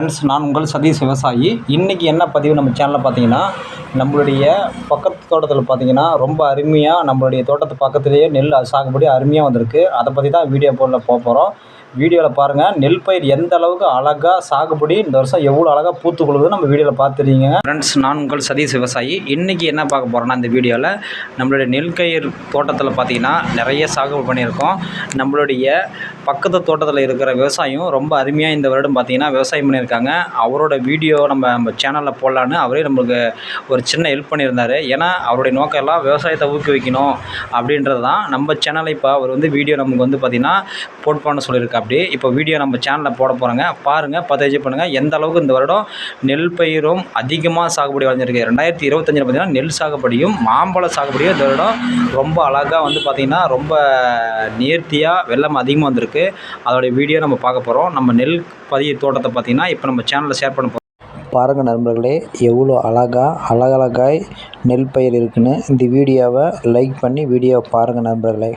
Friends நான் உங்கள் சதீஷ் விவசாயி. இன்றைக்கி என்ன பதிவு நம்ம சேனலில் பார்த்தீங்கன்னா நம்மளுடைய பக்கத்து தோட்டத்தில் பார்த்தீங்கன்னா ரொம்ப அருமையாக நம்மளுடைய தோட்டத்து பக்கத்துலேயே நெல் சாகுபடி அருமையாக வந்திருக்கு. அதை பற்றி தான் வீடியோ போர்டில் போக போகிறோம் வீடியோவில் பாருங்கள் நெல் பயிர் எந்த அளவுக்கு அழகாக சாகுபடி இந்த வருஷம் எவ்வளோ அழகாக பூத்து கொள்ளுது நம்ம வீடியோவில் பார்த்துருக்கீங்க. ஃப்ரெண்ட்ஸ் நான் உங்கள் சதீஷ் விவசாயி. இன்றைக்கி என்ன பார்க்க போகிறோன்னா இந்த வீடியோவில் நம்மளுடைய நெல் கயிர் தோட்டத்தில் பார்த்தீங்கன்னா நிறைய சாகுபடி பண்ணியிருக்கோம். நம்மளுடைய பக்கத்து தோட்டத்தில் இருக்கிற விவசாயம் ரொம்ப அருமையாக இந்த வருடம் பார்த்தீங்கன்னா விவசாயம் பண்ணியிருக்காங்க. அவரோட வீடியோ நம்ம நம்ம சேனலில் போடலான்னு அவரே நம்மளுக்கு ஒரு சின்ன ஹெல்ப் பண்ணியிருந்தார். ஏன்னா அவருடைய நோக்கம் எல்லாம் விவசாயத்தை ஊக்குவிக்கணும் அப்படின்றது தான் நம்ம சேனலை இப்போ அவர் வந்து வீடியோ நமக்கு வந்து பார்த்திங்கன்னா போட் பண்ண சொல்லியிருக்கா அப்படி இப்போ வீடியோ நம்ம சேனலில் போட போகிறாங்க பாருங்கள் பதிவு பண்ணுங்கள் எந்த அளவுக்கு இந்த வருடம் நெல் பயிரும் அதிகமாக சாகுபடி வளர்ந்துருக்கு ரெண்டாயிரத்தி இருபத்தஞ்சில் பார்த்திங்கன்னா நெல் சாகுபடியும் மாம்பழ சாகுபடியும் இந்த வருடம் ரொம்ப அழகாக வந்து பார்த்திங்கன்னா ரொம்ப நேர்த்தியாக வெள்ளம் அதிகமாக வந்திருக்கு. அதோடைய வீடியோ நம்ம பார்க்க போகிறோம் நம்ம நெல் பதிய தோட்டத்தை பார்த்திங்கன்னா இப்போ நம்ம சேனலில் ஷேர் பண்ண போகிறோம் பாருங்கள் நண்பர்களே எவ்வளோ அழகாக அழகழகாய் நெல் பயிர் இருக்குன்னு இந்த வீடியோவை லைக் பண்ணி வீடியோவை பாருங்கள் நண்பர்களே.